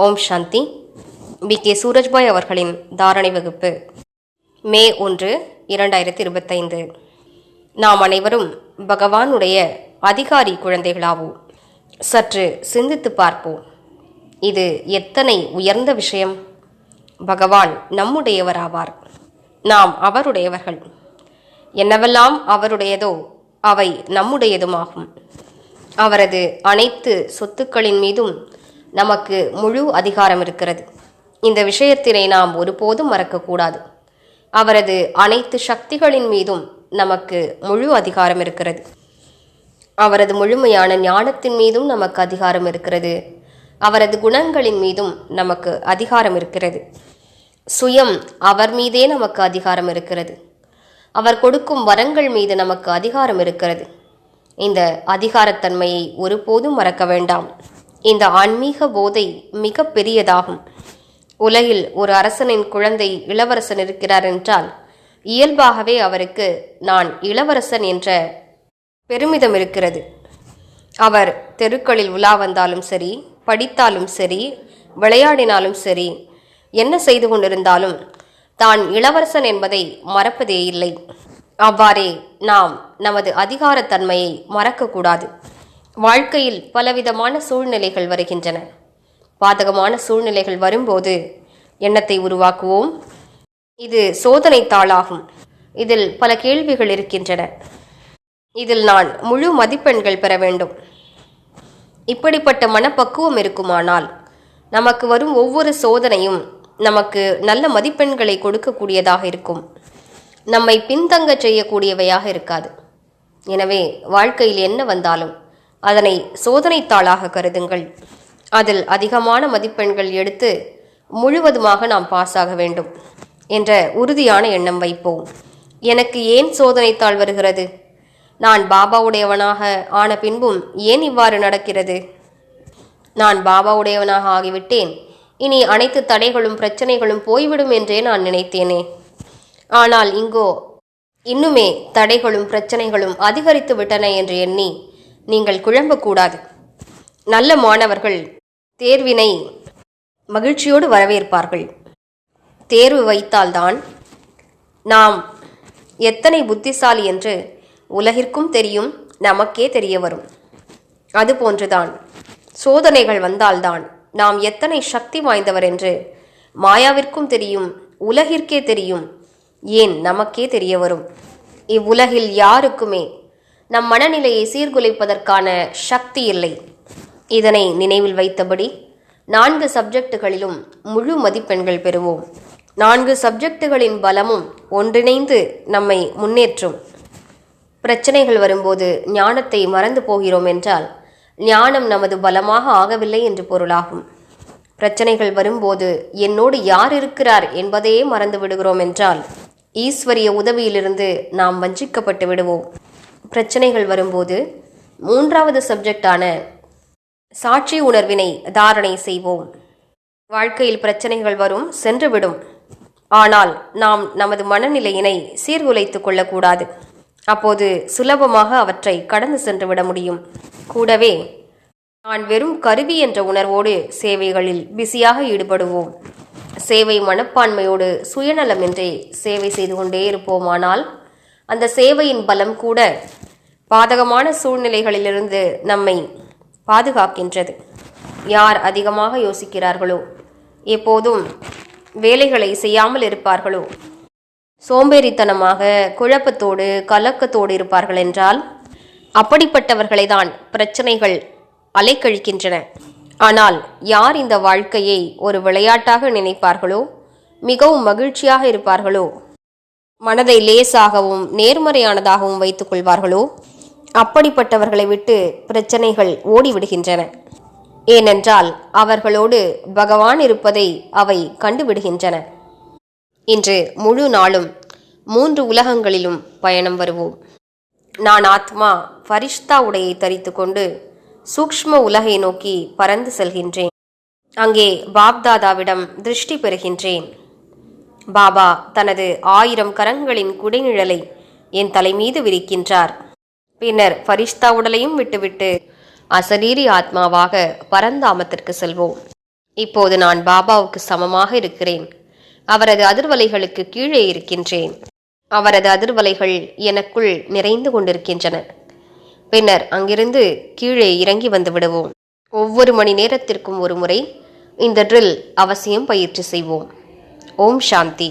ஓம் சாந்தி. B. K. Surajbhai அவர்களின் தாரணை வகுப்பு. மே ஒன்று இரண்டாயிரத்தி இருபத்தைந்து நாம் அனைவரும் பகவானுடைய அதிகாரி குழந்தைகளாவோம் சற்று சிந்தித்து பார்ப்போம். இது எத்தனை உயர்ந்த விஷயம்? பகவான் நம்முடையவராவார். நாம் அவருடையவர்கள். என்னவெல்லாம் அவருடையதோ அவை நம்முடையதுமாகும். அவரது அனைத்து சொத்துக்களின் மீதும் நமக்கு முழு அதிகாரம் இருக்கிறது. இந்த விஷயத்தினை நாம் ஒருபோதும் மறக்கக்கூடாது. அவரது அனைத்து சக்திகளின் மீதும் நமக்கு முழு அதிகாரம் இருக்கிறது. அவரது முழுமையான ஞானத்தின் மீதும் நமக்கு அதிகாரம் இருக்கிறது. அவரது குணங்களின் மீதும் நமக்கு அதிகாரம் இருக்கிறது. சுயம் அவர் மீதே நமக்கு அதிகாரம் இருக்கிறது. அவர் கொடுக்கும் வரங்கள் மீது நமக்கு அதிகாரம் இருக்கிறது. இந்த அதிகாரத்தன்மையை ஒருபோதும் மறக்க வேண்டாம். இந்த ஆன்மீக போதை மிக பெரியதாகும். உலகில் ஒரு அரசனின் குழந்தை இளவரசன் இருக்கிறார் என்றால் இயல்பாகவே அவருக்கு நான் இளவரசன் என்ற பெருமிதம் இருக்கிறது. அவர் தெருக்களில் உலா வந்தாலும் சரி படித்தாலும் சரி விளையாடினாலும் சரி என்ன செய்து கொண்டிருந்தாலும் தான் இளவரசன் என்பதை மறப்பதே இல்லை. அவ்வாறே நாம் நமது அதிகாரத்தன்மையை மறக்கக்கூடாது. வாழ்க்கையில் பலவிதமான சூழ்நிலைகள் வருகின்றன. பாதகமான சூழ்நிலைகள் வரும்போது எண்ணத்தை உருவாக்குவோம். இது சோதனை தாளாகும் இதில் பல கேள்விகள் இருக்கின்றன. இதில் நான் முழு மதிப்பெண்கள் பெற வேண்டும். இப்படிப்பட்ட மனப்பக்குவம் இருக்குமானால் நமக்கு வரும் ஒவ்வொரு சோதனையும் நமக்கு நல்ல மதிப்பெண்களை கொடுக்கக்கூடியதாக இருக்கும். நம்மை பின்தங்க செய்யக்கூடியவையாக இருக்காது. எனவே வாழ்க்கையில் என்ன வந்தாலும் அதனை சோதனைத்தாளாக கருதுங்கள். அதில் அதிகமான மதிப்பெண்கள் எடுத்து முழுவதுமாக நாம் பாஸ் ஆக வேண்டும் என்ற உறுதியான எண்ணம் வைப்போம். எனக்கு ஏன் சோதனைத்தாள் வருகிறது? நான் பாபாவுடையவனாக ஆன பின்பும் ஏன் இவ்வாறு நடக்கிறது? நான் பாபாவுடையவனாக ஆகிவிட்டேன். இனி அனைத்து தடைகளும் பிரச்சனைகளும் போய்விடும் என்றே நான் நினைத்தேனே. ஆனால் இங்கோ இன்னுமே தடைகளும் பிரச்சனைகளும் அதிகரித்து விட்டன என்று எண்ணி நீங்கள் குழம்பக்கூடாது. நல்ல மாணவர்கள் தேர்வினை மகிழ்ச்சியோடு வரவேற்பார்கள். தேர்வு வைத்தால்தான் நாம் எத்தனை புத்திசாலி என்று உலகிற்கும் தெரியும் நமக்கே தெரிய வரும். அதுபோன்றுதான் சோதனைகள் வந்தால்தான் நாம் எத்தனை சக்தி வாய்ந்தவர் என்று மாயாவிற்கும் தெரியும் உலகிற்கே தெரியும். ஏன் நமக்கே தெரிய வரும். இவ்வுலகில் யாருக்குமே நம் மனநிலையை சீர்குலைப்பதற்கான சக்தி இல்லை. இதனை நினைவில் வைத்தபடி நான்கு சப்ஜெக்டுகளிலும் முழு மதிப்பெண்கள் பெறுவோம். நான்கு சப்ஜெக்டுகளின் பலமும் ஒன்றிணைந்து நம்மை முன்னேற்றும். பிரச்சனைகள் வரும்போது ஞானத்தை மறந்து போகிறோம் என்றால் ஞானம் நமது பலமாக ஆகவில்லை என்று பொருளாகும். பிரச்சனைகள் வரும்போது என்னோடு யார் இருக்கிறார் என்பதையே மறந்து விடுகிறோம் என்றால் ஈஸ்வரிய உதவியிலிருந்து நாம் வஞ்சிக்கப்பட்டு விடுவோம். பிரச்சனைகள் வரும்போது மூன்றாவது சப்ஜெக்டான சாட்சி உணர்வினை தாரணை செய்வோம். வாழ்க்கையில் பிரச்சனைகள் வரும் சென்றுவிடும். ஆனால் நாம் நமது மனநிலையினை சீர்குலைத்து கொள்ளக்கூடாது. அப்போது சுலபமாக அவற்றை கடந்து சென்று விட முடியும். கூடவே நான் வெறும் கருவி என்ற உணர்வோடு சேவைகளில் பிஸியாக ஈடுபடுவோம். சேவை மனப்பான்மையோடு சுயநலமின்றி சேவை செய்து கொண்டே இருப்போமானால் அந்த சேவையின் பலம் கூட பாதகமான சூழ்நிலைகளிலிருந்து நம்மை பாதுகாக்கின்றது. யார் அதிகமாக யோசிக்கிறார்களோ எப்போதும் வேலைகளை செய்யாமல் இருப்பார்களோ சோம்பேறித்தனமாக குழப்பத்தோடு கலக்கத்தோடு இருப்பார்கள் என்றால் அப்படிப்பட்டவர்களை தான் பிரச்சனைகள் அலைக்கழிக்கின்றன. ஆனால் யார் இந்த வாழ்க்கையை ஒரு விளையாட்டாக நினைப்பார்களோ மிகவும் மகிழ்ச்சியாக இருப்பார்களோ மனதை லேசாகவும் நேர்மறையானதாகவும் வைத்துக் கொள்வார்களோ? அப்படிப்பட்டவர்களை விட்டு பிரச்சனைகள் ஓடிவிடுகின்றன. ஏனென்றால் அவர்களோடு பகவான் இருப்பதை அவை கண்டுவிடுகின்றன. இன்று முழு நாளும் மூன்று உலகங்களிலும் பயணம் வருவோம். நான் ஆத்மா ஃபரிஷ்தா உடையை தரித்து கொண்டு சூக்ஷ்ம உலகை நோக்கி பறந்து செல்கின்றேன். அங்கே பாப்தாதாவிடம் திருஷ்டி பெறுகின்றேன். பாபா தனது ஆயிரம் கரங்களின் குடைநிழலை என் தலைமீது விரிக்கின்றார். பின்னர் ஃபரிஷ்தா உடலையும் விட்டுவிட்டு அசரீரி ஆத்மாவாக பரந்தாமத்திற்கு செல்வோம். இப்போது நான் பாபாவுக்கு சமமாக இருக்கிறேன். அவரது அதிர்வலைகளுக்கு கீழே இருக்கின்றேன். அவரது அதிர்வலைகள் எனக்குள் நிறைந்து கொண்டிருக்கின்றன. பின்னர் அங்கிருந்து கீழே இறங்கி வந்து விடுவோம். ஒவ்வொரு மணி நேரத்திற்கும் ஒரு முறை இந்த ட்ரில் அவசியம் பயிற்சி செய்வோம். ஓம் சாந்தி